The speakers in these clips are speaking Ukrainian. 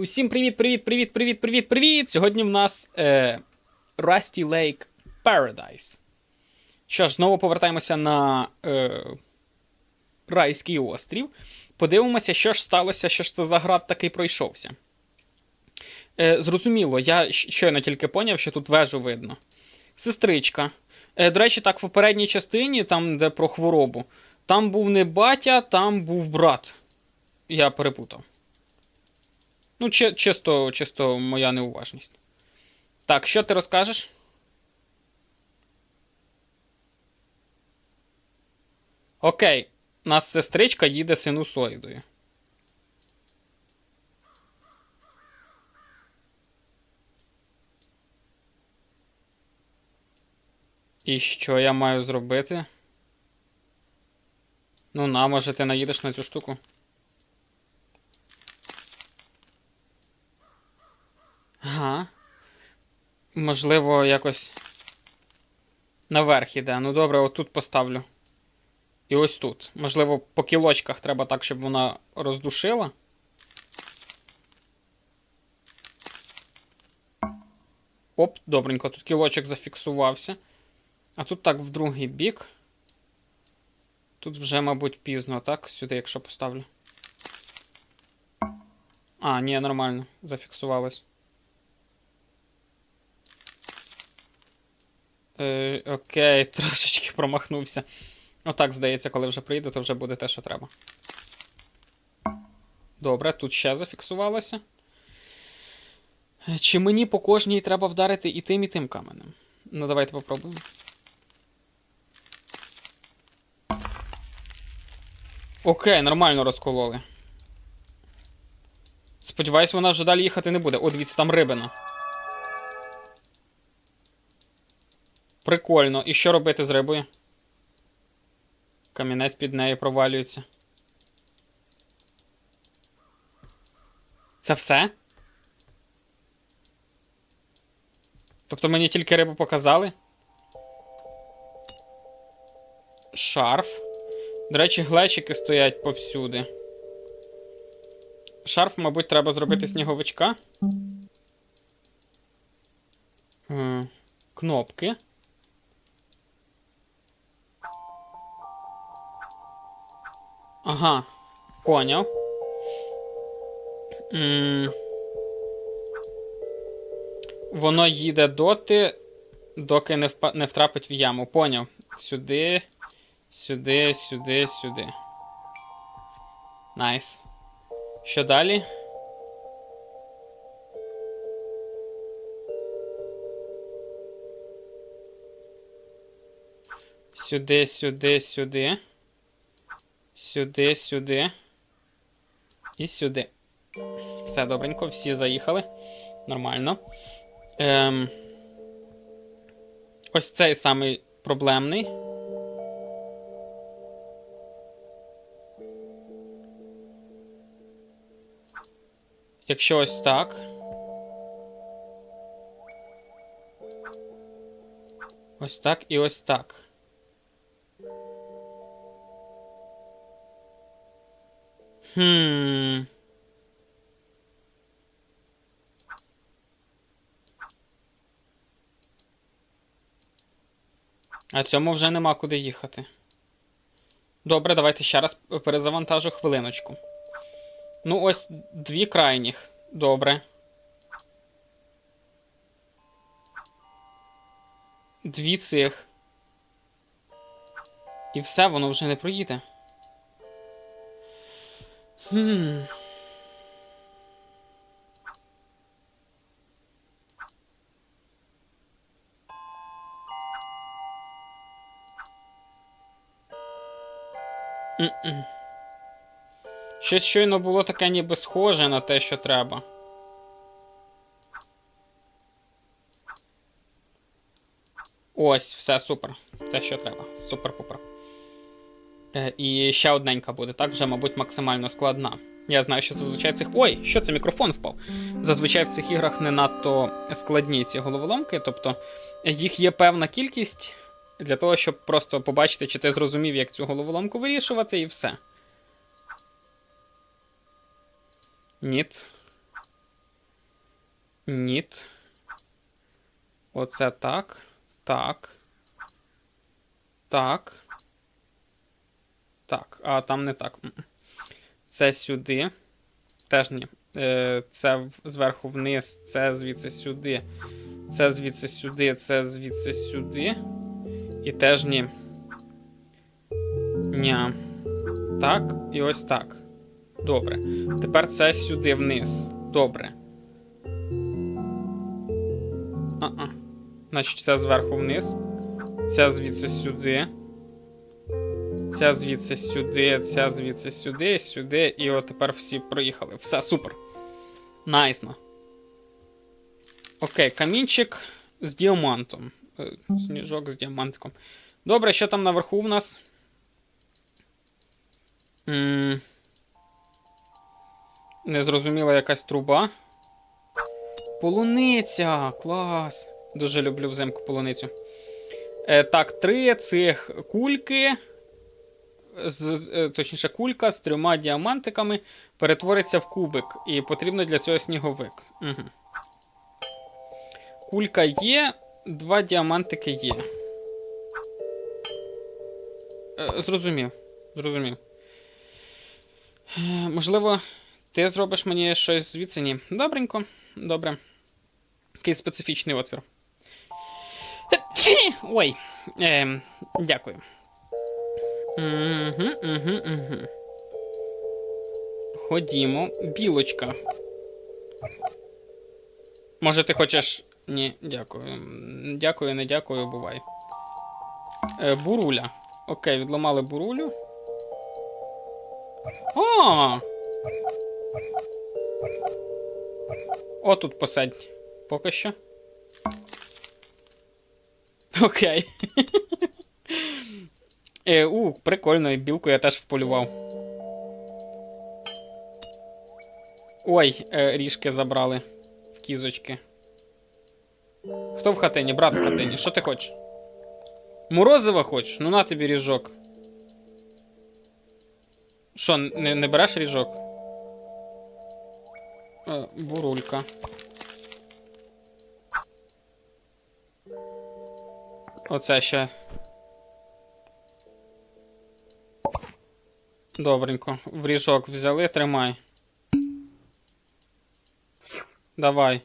Усім привіт, привіт, привіт, привіт, привіт, привіт! Сьогодні в нас е, Rusty Lake Paradise. Що ж, знову повертаємося на е, Райський острів. Подивимося, що ж сталося, що ж це за град такий пройшовся. Е, зрозуміло, я щойно тільки поняв, що тут вежу видно. Сестричка. Е, до речі, так, в попередній частині, там, де про хворобу, там був не батя, там був брат. Я перепутав. Ну, чи, чисто, чисто моя неуважність. Так, що ти розкажеш? Окей, нас сестричка їде синусоїдою. І що я маю зробити? Ну, на, може, ти наїдеш на цю штуку? Ага. Можливо, якось. Наверх іде. Ну добре, отут поставлю. І ось тут. Можливо, по кілочках треба так, щоб вона роздушила. Оп, добренько, тут кілочок зафіксувався. А тут так в другий бік. Тут вже, мабуть, пізно, так? Сюди, якщо поставлю. А, ні, нормально, зафіксувалось. Е, окей, трошечки промахнувся. Отак, здається, коли вже прийду, то вже буде те, що треба. Добре, тут ще зафіксувалося. Чи мені по кожній треба вдарити і тим, і тим каменем? Ну, давайте попробуємо. Окей, нормально розкололи. Сподіваюсь, вона вже далі їхати не буде. О, дивіться, там рибина. Прикольно. І що робити з рибою? Камінець під нею провалюється. Це все? Тобто мені тільки рибу показали? Шарф. До речі, глечики стоять повсюди. Шарф, мабуть, треба зробити сніговичка. Кнопки. Ага, поняв. М, Воно їде доти, доки не, впа- не втрапить в яму. Поняв. Сюди, сюди, сюди, сюди. Найс. Що далі? Сюди, сюди, сюди. Сюди, сюди. І сюди. Все добренько, всі заїхали. Нормально. Ем... Ось цей самий проблемний. Якщо ось так. Ось так і ось так. Хм. А цьому вже нема куди їхати. Добре, давайте ще раз перезавантажу хвилиночку. Ну, ось дві крайніх. Добре. Дві цих. І все, воно вже не проїде. Хм. М-м. Щось щойно було таке ніби схоже на те, що треба. Ось, все, супер. Те, що треба. Супер-пупер. Е, і ще одненька буде, так? Вже, мабуть, максимально складна. Я знаю, що зазвичай в цих. Ой, що це мікрофон впав? Зазвичай в цих іграх не надто складні ці головоломки, тобто їх є певна кількість для того, щоб просто побачити, чи ти зрозумів, як цю головоломку вирішувати, і все. Ніт. Ніт. Оце так. Так. Так. Так. А там не так. Це сюди. Теж ні. Е, Це зверху вниз, це звідси сюди. Це звідси сюди, це звідси сюди. І теж ні. Ня. Так, і ось так. Добре. Тепер це сюди вниз. Добре. А-а. Значить, це зверху вниз. Ця звідси сюди. Ця звідси сюди, ця звідси сюди, сюди. І от тепер всі проїхали. Все, супер. Найсно. Окей, камінчик з діамантом. Е, Сніжок з діамантиком. Добре, що там наверху в нас? м Незрозуміла якась труба. Полуниця! Клас! Дуже люблю взимку полуницю. Е, так, три цих кульки. З, е, точніше, кулька з трьома діамантиками перетвориться в кубик. І потрібно для цього сніговик. Угу. Кулька є, два діамантики є. Е, зрозумів. Зрозумів. Е, можливо, ти зробиш мені щось звідси? Ні. Добренько. Добре. Який специфічний отвір. Ой. Е, дякую. Угу, угу, угу. Ходімо. Білочка. Може, ти хочеш. Ні, дякую. Дякую, не дякую, бувай. Е, буруля. Окей, відламали бурулю. О! О, тут посадь. Поки що. Окей. Е, у, прикольно, білку я теж вполював. Ой, е, ріжки забрали в кізочки. Хто в хатині? Брат в хатині. Що ти хочеш? Морозива хочеш? Ну на тобі ріжок. Що, не, не береш ріжок? Е, бурулька. Оце ще. Добренько. В ріжок взяли, тримай. Давай.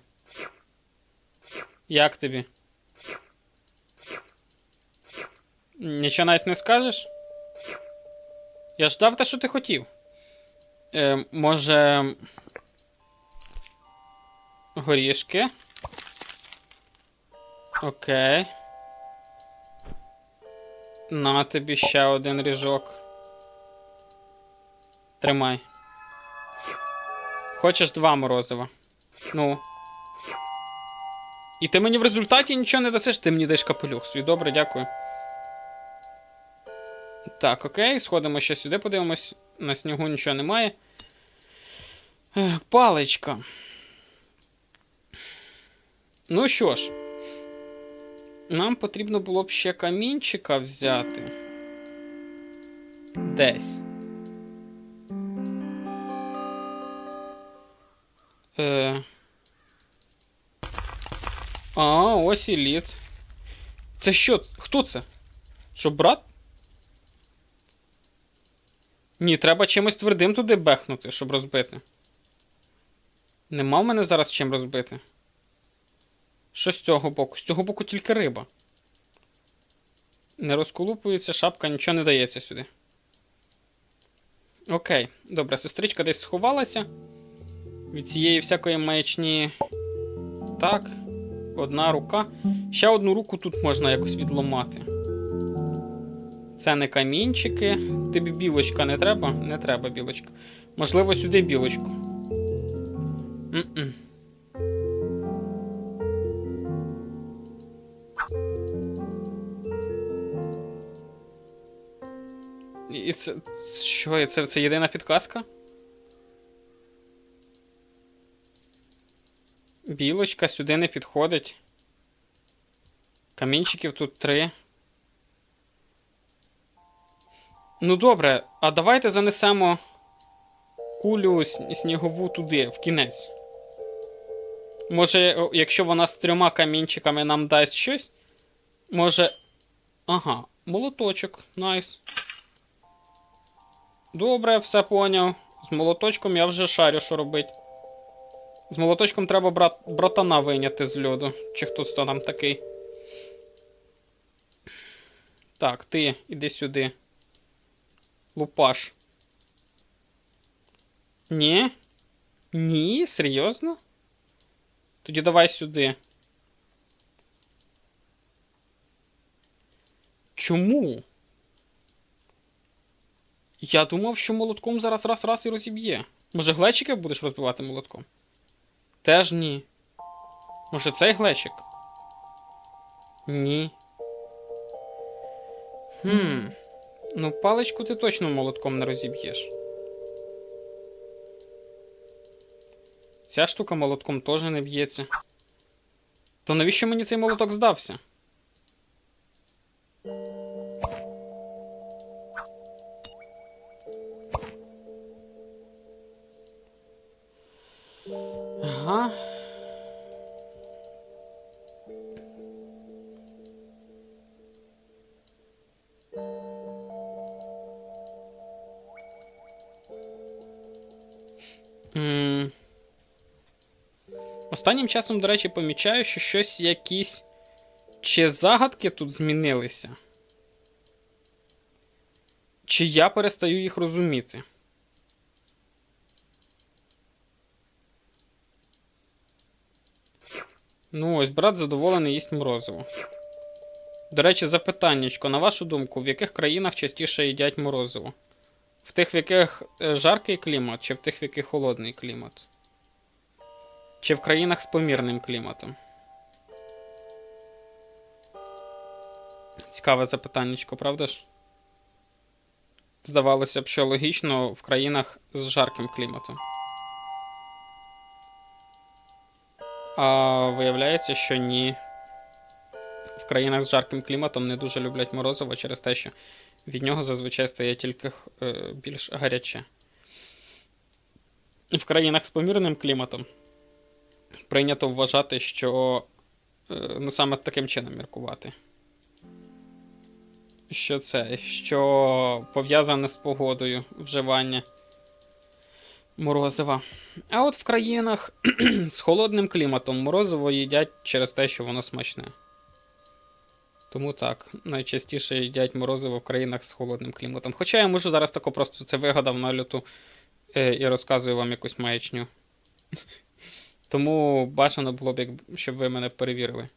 Як тобі? Нічого навіть не скажеш? Я ж дав те, що ти хотів. Е, може. Горішки. Окей. На тобі ще один ріжок. Тримай. Хочеш два морозива? Ну. І ти мені в результаті нічого не дасиш, ти мені даєш капелюх свій. Добре, дякую. Так, окей, сходимо ще сюди, подивимось. На снігу нічого немає. Паличка. Ну що ж, нам потрібно було б ще камінчика взяти. Десь. Е... А, ось і. Це що? Хто це? Що, брат? Ні, треба чимось твердим туди бехнути, щоб розбити. Нема в мене зараз чим розбити. Що з цього боку? З цього боку тільки риба. Не розколупується, шапка, нічого не дається сюди. Окей, добре, сестричка десь сховалася. Від цієї всякої маячні. Так. Одна рука. Ще одну руку тут можна якось відломати. Це не камінчики. Тобі білочка не треба? Не треба білочка. Можливо, сюди білочку. М-м. І це. Що? Це, це єдина підказка? Білочка сюди не підходить. Камінчиків тут три. Ну добре, а давайте занесемо кулю снігову туди, в кінець. Може, якщо вона з трьома камінчиками нам дасть щось. Може. Ага, молоточок. Найс. Добре, все поняв. З молоточком я вже шарю, що робить. З молоточком треба брат... братана вийняти з льоду. Чи хтось то там такий. Так, ти, іди сюди. Лупаш. Ні? Ні, серйозно? Тоді давай сюди. Чому? Я думав, що молотком зараз раз раз і розіб'є. Може, глечики будеш розбивати молотком? Теж ні. Може, цей глечик? Ні. Хм. Ну, паличку ти точно молотком не розіб'єш. Ця штука молотком теж не б'ється. То навіщо мені цей молоток здався? Останнім часом, до речі, помічаю, що щось якісь чи загадки тут змінилися. Чи я перестаю їх розуміти. Ну, ось брат задоволений їсть морозиво. До речі, запитаннячко, на вашу думку, в яких країнах частіше їдять морозиво? В тих, в яких е, жаркий клімат, чи в тих, в яких холодний клімат? Чи в країнах з помірним кліматом? Цікаве запитаннячко, правда ж? Здавалося б, що логічно в країнах з жарким кліматом. А виявляється, що ні. В країнах з жарким кліматом не дуже люблять морозиво через те, що від нього зазвичай стає тільки е, більш гаряче. І в країнах з помірним кліматом прийнято вважати, що е, ну саме таким чином міркувати. Що це? Що пов'язане з погодою вживання морозива. А от в країнах з холодним кліматом морозиво їдять через те, що воно смачне. Тому так, найчастіше їдять морозиво в країнах з холодним кліматом. Хоча я можу зараз тако просто це вигадав на люту е, і розказую вам якусь маячню. Тому бажано було б, щоб ви мене перевірили.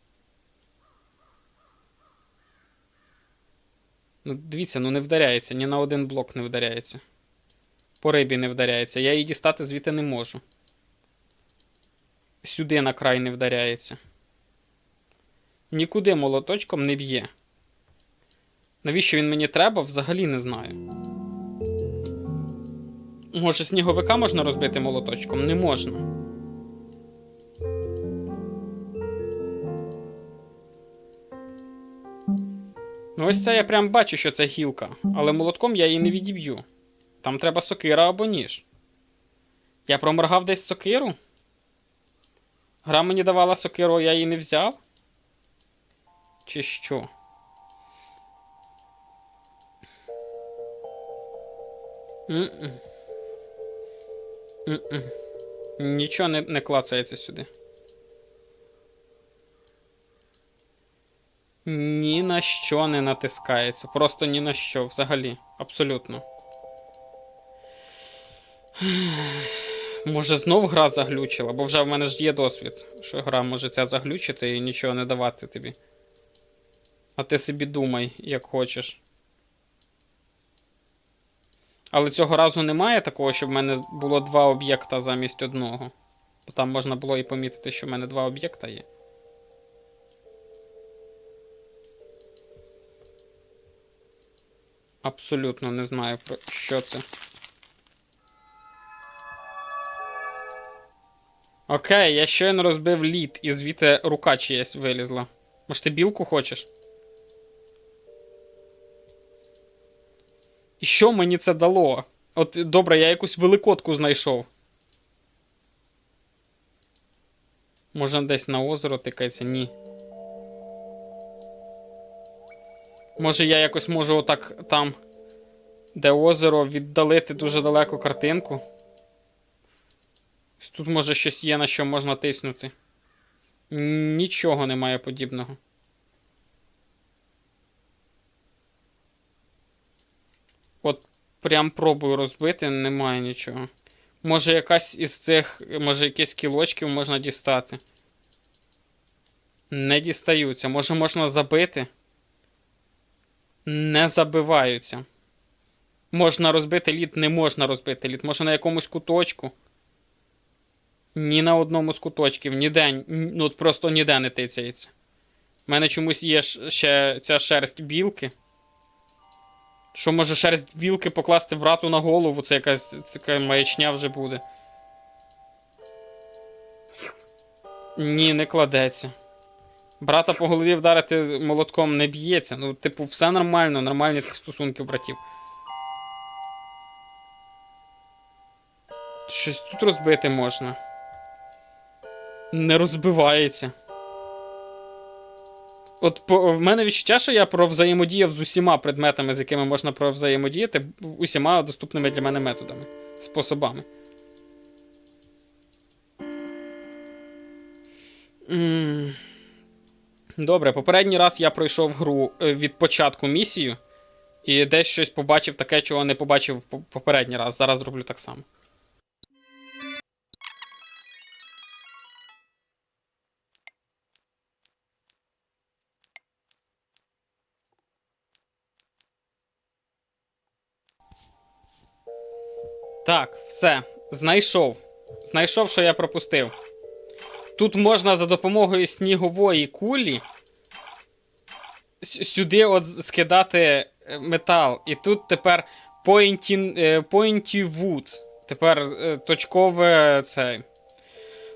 Ну, дивіться, ну не вдаряється, ні на один блок не вдаряється. По рибі не вдаряється. Я її дістати звідти не можу. Сюди на край не вдаряється. Нікуди молоточком не б'є. Навіщо він мені треба, взагалі не знаю. Може, сніговика можна розбити молоточком? Не можна. Ну, ось це я прям бачу, що це гілка, але молотком я її не відіб'ю. Там треба сокира або ніж. Я проморгав десь сокиру? Гра мені давала сокиру, а я її не взяв? Чи що? М-м. Нічого не, не клацається сюди. Ні на що не натискається. Просто ні на що взагалі. Абсолютно. Може знов гра заглючила, бо вже в мене ж є досвід, що гра може ця заглючити і нічого не давати тобі. А ти собі думай, як хочеш. Але цього разу немає такого, щоб в мене було два об'єкта замість одного. Бо там можна було і помітити, що в мене два об'єкта є. Абсолютно не знаю, про що це. Окей, я щойно розбив лід, і звідти рука чиясь вилізла. Може, ти білку хочеш? І що мені це дало? От добре, я якусь великодку знайшов. Може десь на озеро тикається? Ні. Може я якось можу отак там, де озеро, віддалити дуже далеко картинку. Тут може щось є, на що можна тиснути. Нічого немає подібного. От прям пробую розбити, немає нічого. Може якась із цих, може якісь кілочків можна дістати. Не дістаються. Може можна забити. Не забиваються. Можна розбити лід, не можна розбити лід. Може на якомусь куточку. Ні на одному з куточків, ніде, ну просто ніде не тицяється. У мене чомусь є ще ця шерсть білки. Що може шерсть білки покласти брату на голову, це якась така маячня вже буде. Ні, не кладеться. Брата по голові вдарити молотком не б'ється. Ну, типу, все нормально, нормальні такі стосунки братів. Щось тут розбити можна. Не розбивається. От по, в мене відчуття, що я провзаємодіяв з усіма предметами, з якими можна провзаємодіяти, усіма доступними для мене методами, способами. М. Добре, попередній раз я пройшов гру е, від початку місію і десь щось побачив таке, чого не побачив попередній раз. Зараз зроблю так само. Так, все. Знайшов. Знайшов, що я пропустив. Тут можна за допомогою снігової кулі сюди от скидати е, метал. І тут тепер pointy, е, wood. Тепер е, точкове це.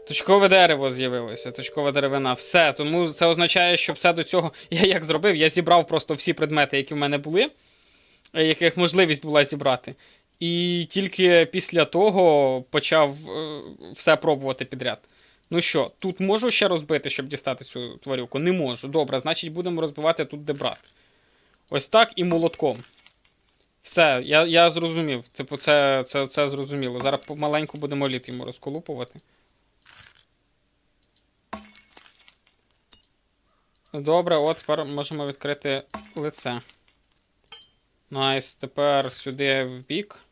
Точкове дерево з'явилося, точкова деревина. Все. Тому це означає, що все до цього. Я як зробив? Я зібрав просто всі предмети, які в мене були, яких можливість була зібрати. І тільки після того почав все пробувати підряд. Ну що, тут можу ще розбити, щоб дістати цю тварюку? Не можу. Добре, значить будемо розбивати тут, де брат. Ось так і молотком. Все, я, я зрозумів. Типу, це, це, це зрозуміло. Зараз помаленьку будемо лід йому розколупувати. Добре, от тепер можемо відкрити лице. Найс, тепер сюди в бік.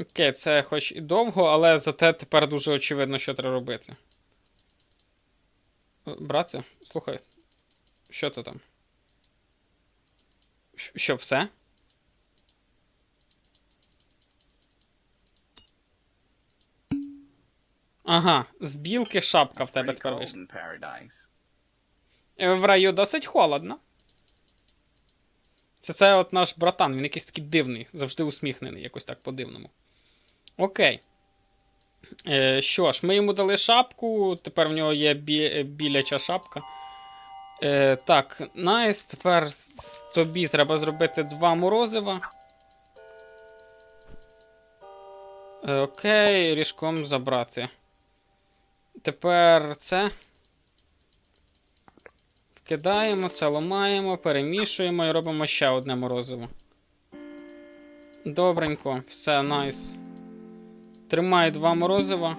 Окей, це хоч і довго, але зате тепер дуже очевидно, що треба робити. Е, Брате, слухай. Що то там? Що, все? Ага, з білки шапка в тебе тепер вийшла. Е, В раю досить холодно. Це це от наш братан, він якийсь такий дивний, завжди усміхнений, якось так по-дивному. Окей. Е, що ж, ми йому дали шапку, тепер в нього є бі, біляча шапка. Е, так, найс, тепер тобі треба зробити два морозива. Е, окей, ріжком забрати. Тепер це. Вкидаємо, це ламаємо, перемішуємо і робимо ще одне морозиво. Добренько, все, найс. Тримай два морозива.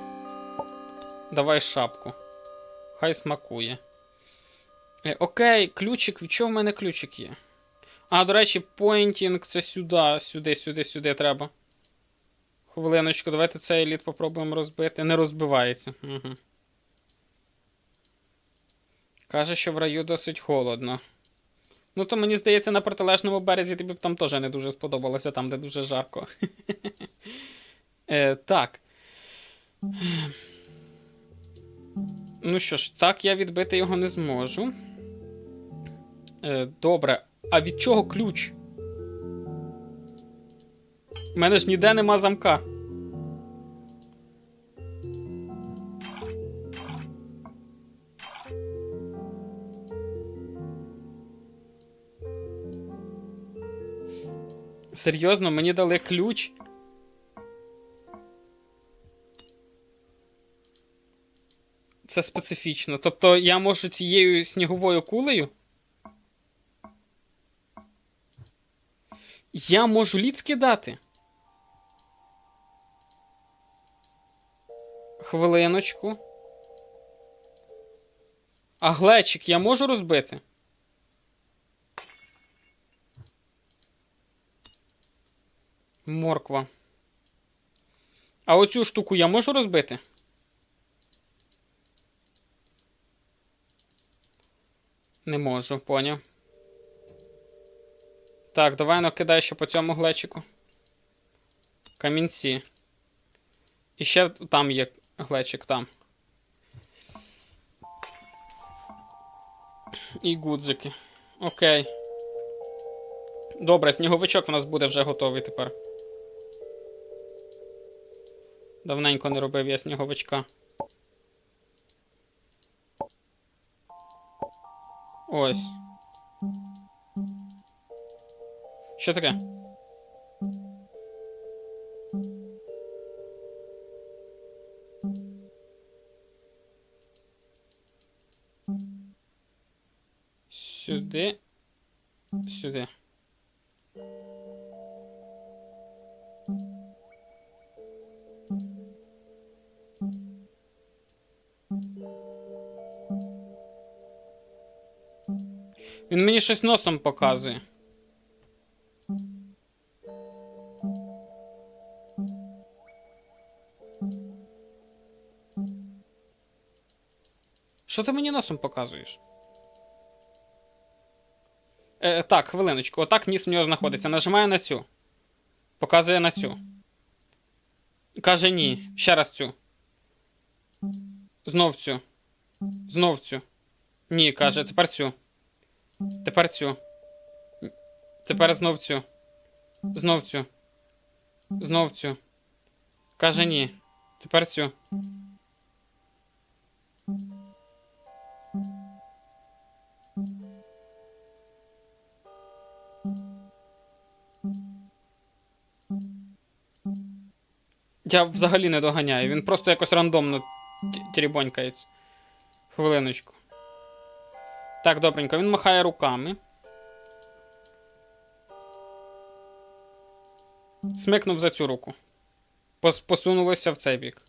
Давай шапку. Хай смакує. Е, окей, ключик. Від чого в мене ключик є? А, до речі, поінтінг це сюди, сюди, сюди, сюди треба. Хвилиночку, давайте цей еліт попробуємо розбити. Не розбивається. Угу. Каже, що в раю досить холодно. Ну, то мені здається, на протилежному березі тобі б там теж не дуже сподобалося, там, де дуже жарко. е, так. Ну що ж, так я відбити його не зможу. Е, добре. А від чого ключ? У мене ж ніде нема замка. Серйозно, мені дали ключ. Це специфічно. Тобто я можу цією сніговою кулею. Я можу лід скидати. Хвилиночку. А глечик я можу розбити? Морква. А оцю штуку я можу розбити? Не можу, поняв. Так, давай накидай ще по цьому глечику. Камінці. І ще там є глечик там. І гудзики. Окей. Добре, сніговичок в нас буде вже готовий тепер. Давненько не робив я сніговичка. Ось. Що таке? Щось носом показує. Що ти мені носом показуєш? Е, так, хвилиночку. Отак ніс в нього знаходиться. Нажимаю на цю. Показує на цю. Каже ні. Ще раз цю. Знов цю. Знов цю. Ні, каже, тепер цю. Тепер цю. Тепер знов цю. Знов цю. Знов цю. Каже ні. Тепер цю. Я взагалі не доганяю. Він просто якось рандомно ті- тірібонькається. Хвилиночку. Так, добренько, він махає руками. Смикнув за цю руку. Пос- посунулося в цей бік.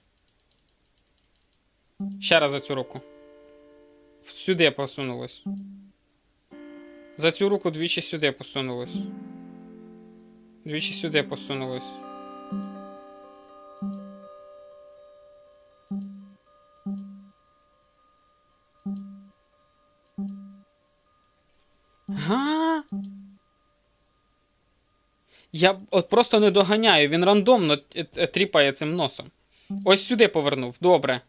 Ще раз за цю руку. Сюди посунулось. За цю руку двічі сюди посунулось. Двічі сюди посунулось. Я от просто не доганяю, він рандомно е- е, тріпає цим носом. Ось сюди повернув. Добре.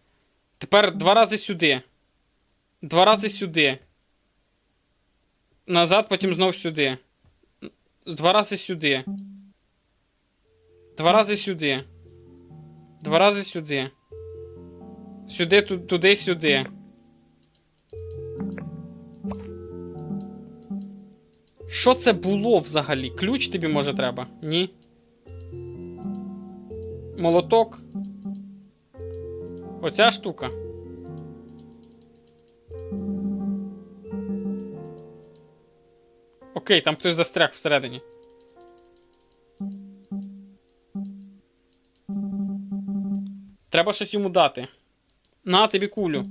Тепер два рази сюди. Два рази сюди. Назад, потім знов сюди. Два рази сюди. Два рази сюди. Два рази сюди. Сюди, ту- туди, сюди. Що це було взагалі? Ключ тобі може треба? Ні. Молоток. Оця штука. Окей, там хтось застряг всередині. Треба щось йому дати. На тобі кулю.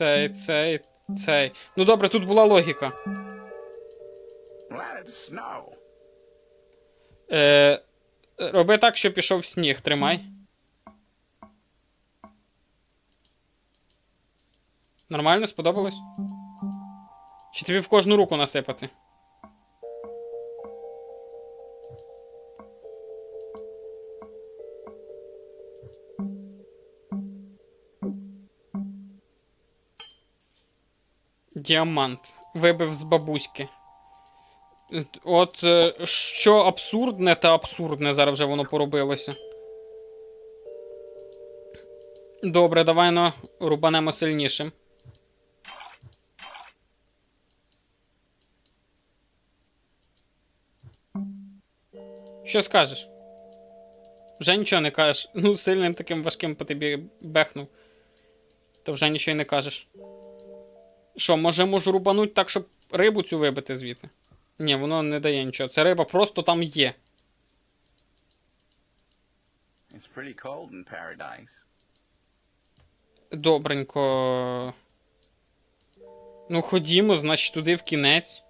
Цей, цей, цей. Ну добре, тут була логіка. Е... Роби так, щоб пішов сніг. Тримай. Нормально, сподобалось? Чи тобі в кожну руку насипати? Діамант. Вибив з бабуськи. От е, що абсурдне та абсурдне зараз вже воно поробилося. Добре, давай ну, рубанемо сильнішим. Що скажеш? Вже нічого не кажеш. Ну, сильним таким важким по тобі бехнув. То вже нічого й не кажеш. Що, може можу рубануть так, щоб рибу цю вибити звідти? Ні, воно не дає нічого. Це риба просто там є. It's pretty cold in paradise. Добренько. Ну, ходімо, значить, туди в кінець.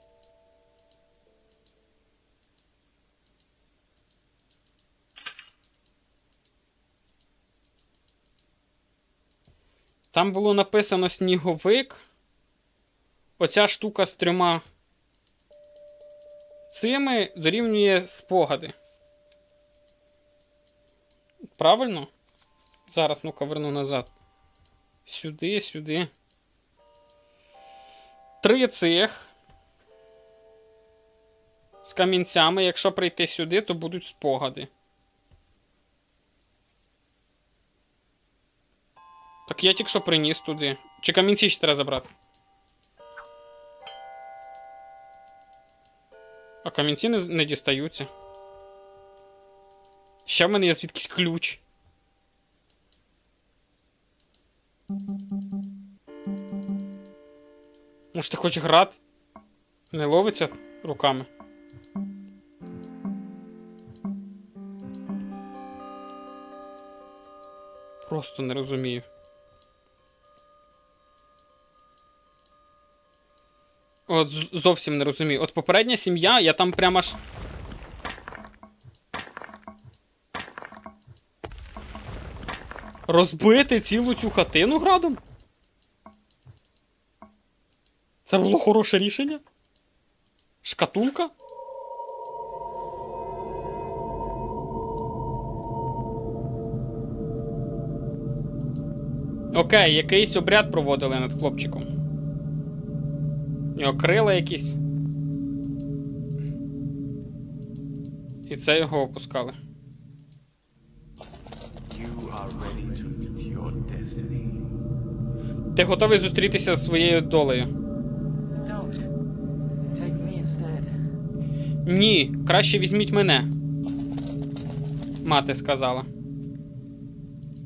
Там було написано сніговик. Оця штука з трьома цими дорівнює спогади. Правильно? Зараз, ну-ка, верну назад. Сюди, сюди. Три цих. З камінцями. Якщо прийти сюди, то будуть спогади. Так я тільки що приніс туди. Чи камінці ще треба забрати? А камінці не, не дістаються. Ще в мене є звідкись ключ. Може, ти хочеш грати? Не ловиться руками. Просто не розумію. От зовсім не розумію. От попередня сім'я, я там прямо аж. Розбити цілу цю хатину градом? Це було хороше рішення? Шкатулка? Окей, якийсь обряд проводили над хлопчиком. У нього крила якісь. І це його опускали. Ти готовий зустрітися зі своєю долею? Ні, краще візьміть мене. Мати сказала.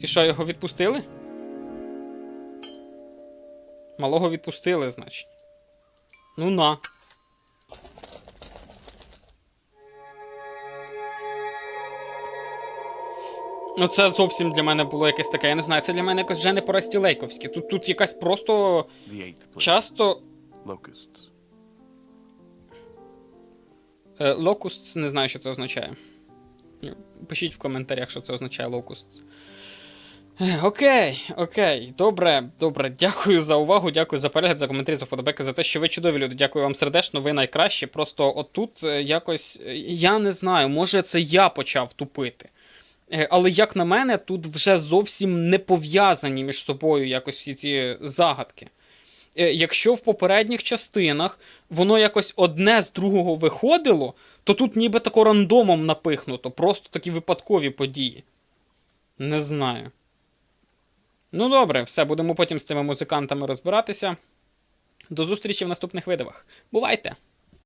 І що, його відпустили? Малого відпустили, значить. Ну на. Ну, це зовсім для мене було якесь таке. Я не знаю, це для мене якось вже не по-растілейковськи. Тут, тут якась просто часто Locusts. Е, Локустс, не знаю, що це означає. Пишіть в коментарях, що це означає локустс. Е, Окей, окей, добре, добре. Дякую за увагу, дякую за перегляд, за коментарі, за вподобайки, за те, що ви чудові люди. Дякую вам сердечно, ви найкращі. Просто отут е, якось. е, Я не знаю, може це я почав тупити. Але як на мене, тут вже зовсім не пов'язані між собою якось всі ці загадки. Якщо в попередніх частинах воно якось одне з другого виходило, то тут ніби тако рандомом напихнуто, просто такі випадкові події. Не знаю. Ну добре, все, будемо потім з цими музикантами розбиратися. До зустрічі в наступних видавах. Бувайте!